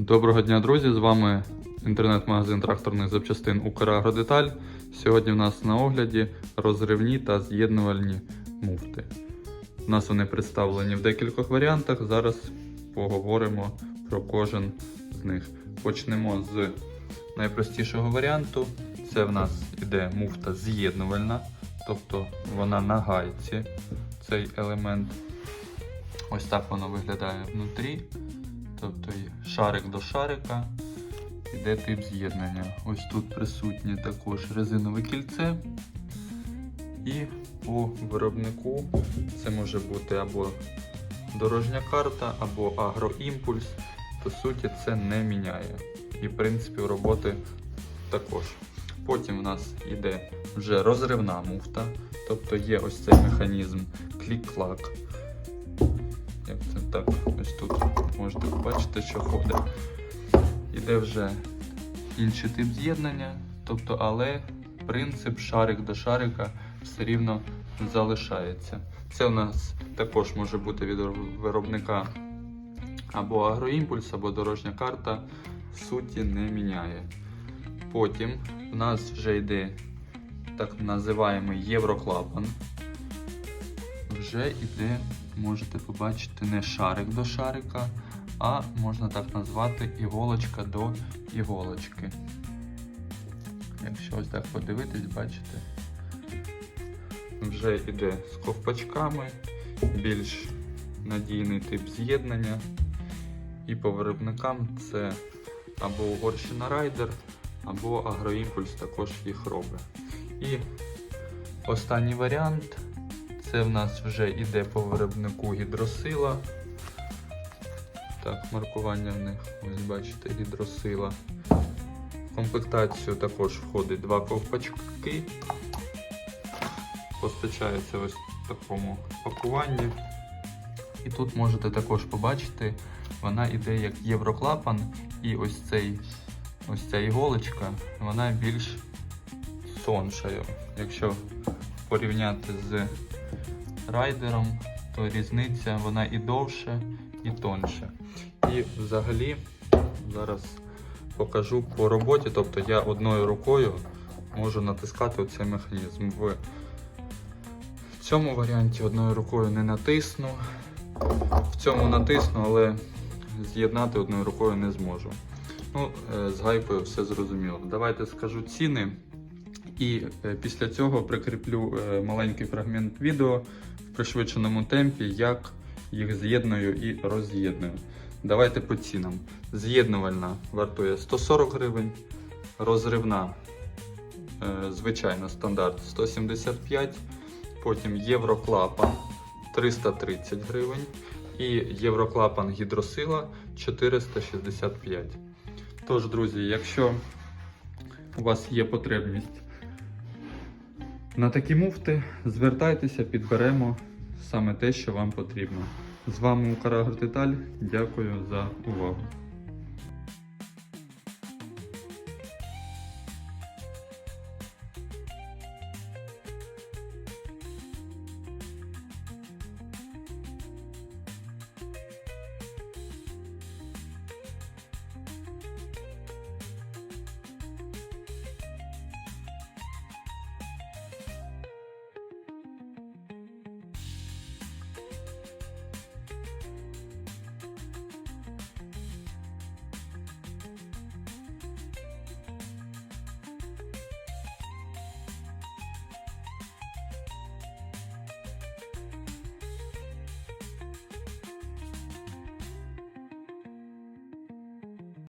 Доброго дня, друзі! З вами інтернет-магазин тракторних запчастин Украгродеталь. Сьогодні в нас на огляді розривні та з'єднувальні муфти. У нас вони представлені в декількох варіантах. Зараз поговоримо про кожен з них. Почнемо з найпростішого варіанту. Це в нас іде муфта з'єднувальна, тобто вона на гайці цей елемент. Ось так воно виглядає внутрі. Тобто шарик до шарика йде тип з'єднання. Ось тут присутнє також резинове кільце. І по виробнику це може бути або дорожня карта, або агроімпульс. По суті, це не міняє. І в принципі роботи також. Потім в нас йде вже розривна муфта, тобто є ось цей механізм клік-клак. Як це можете побачити, що ходить. Іде вже інший тип з'єднання, тобто, але принцип шарик до шарика все рівно залишається. Це у нас також може бути від виробника або агроімпульс, або дорожня карта. Суті не міняє. Потім в нас вже йде так називаємо євроклапан. Вже йде, можете побачити, не шарик до шарика, а можна так назвати іголочка до іголочки. Якщо ось так подивитись, бачите, вже йде з ковпачками, більш надійний тип з'єднання. І по виробникам це або Угорщина Райдер, або Агроімпульс також їх робить. І останній варіант це в нас вже йде по виробнику гідросила. Так, маркування в них, ось бачите, гідросила. В комплектацію також входить два ковпачки. Постачається ось в такому пакуванні. І тут можете також побачити, вона йде як євроклапан, і ось цей ось ця іголочка, вона більш соншою. Якщо порівняти з райдером, то різниця вона і довше, і тоньше. І взагалі зараз покажу по роботі, тобто я одною рукою можу натискати оцей механізм. В цьому варіанті одною рукою не натисну, в цьому натисну, але з'єднати одною рукою не зможу. Ну, е, з гайкою все зрозуміло. Давайте скажу ціни. І е, після цього прикріплю е, маленький фрагмент відео в пришвидшеному темпі, як їх з'єдную і роз'єдную. Давайте по цінам. З'єднувальна вартує 140 гривень, розривна, е, звичайно, стандарт 175, потім євроклапан 330 гривень і євроклапан гідросила 465. Тож, друзі, якщо у вас є потребність на такі муфти, звертайтеся, підберемо саме те, що вам потрібно. З вами Украгротеталь. Дякую за увагу.